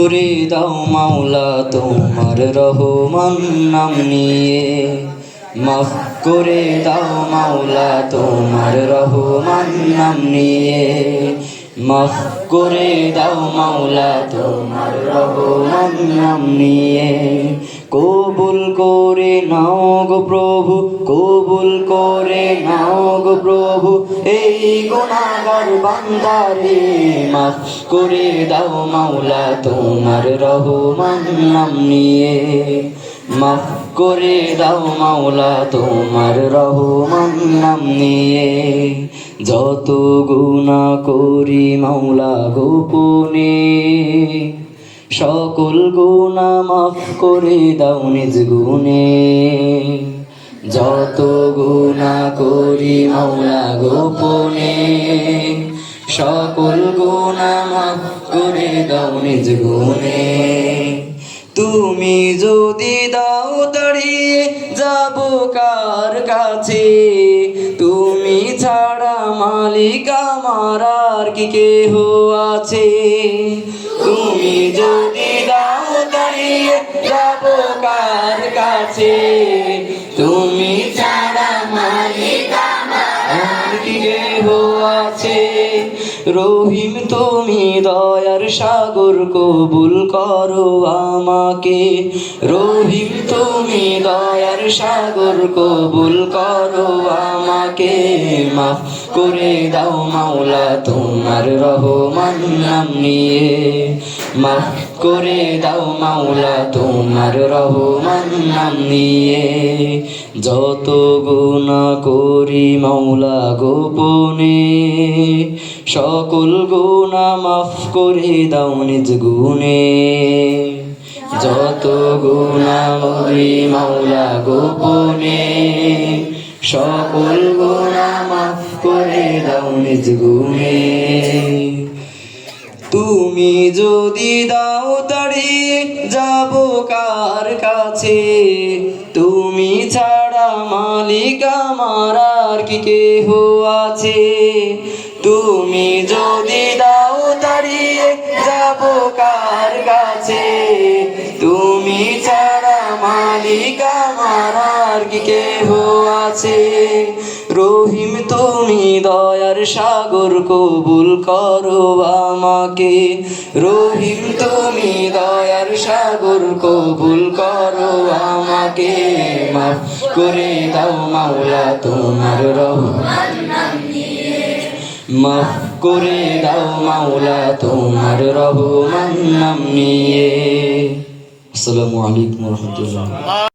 করে দাও মাওলা, তোমার রহমান নাম নিয়ে। মাফ করে দাও মাওলা, তোমার রহমান নাম নিয়ে। মাফ করে দাও মাওলা, তোমার রহমান নাম নিয়ে। কবুল করে নাও গো প্রভু নাও প্রভু, এই গুণাগার বান্দারে, মাফ করে দাও মাওলা তোমার রহমান নাম নিয়ে। মাফ করে দাও মাওলা তোমার রহমান নাম নিয়ে। যত গুণা করি মাওলা গোপনে, সকল গুণা মাফ করে দাও নিজ গুণে। যত গুণা করি মাওলা গোপনে। সকল গুণা করে দাও নিজ গুণে। তুমি যদি দাও দাঁড়িয়ে যাব কার কাছে? তুমি ছাড়া মালিক আমার আর কি কেহ আছে? তুমি যদি দাও দাঁড়িয়ে যাব কার কাছে? তুমি কেহ আছে রহিম, তুমি দয়ার সাগর কবুল করো আমাকে। রহিম, তুমি দয়ার সাগর কবুল করো আমাকে। মাফ করে দাও মাওলা, তোমার রহমান নাম নিয়ে। মাফ করে দাও মাওলা, তোমার রহমান নাম নিয়ে। যত গুণা করি মাওলা গোপনে, সকল গুণা মাফ করে দাও নিজ গুণে। যত গুণা করি মাওলা গোপনে, সকল গুণা মাফ করে দাও নিজ গুণে। তুমি যদি দাও তাড়িয়ে যাব কার কাছে? তুমি ছাড়া মালিক আমার আর কি কেহ আছে? তুমি যদি দাও তাড়িয়ে যাব কার কাছে? তুমি ছাড়া মালিক আমার আর কি কেহ আছে? রহিম, তুমি দয়ার সাগর কবুল করো আমাকে। রহিম, তুমি দয়ার সাগর কবুল করো আমাকে। মাফ করে দাও মাওলা তোমার রহমান মাফ করে দাও মাওলা তোমার রহমান নাম নিয়ে। আসসালামু আলাইকুম রহমতুল্লাহ।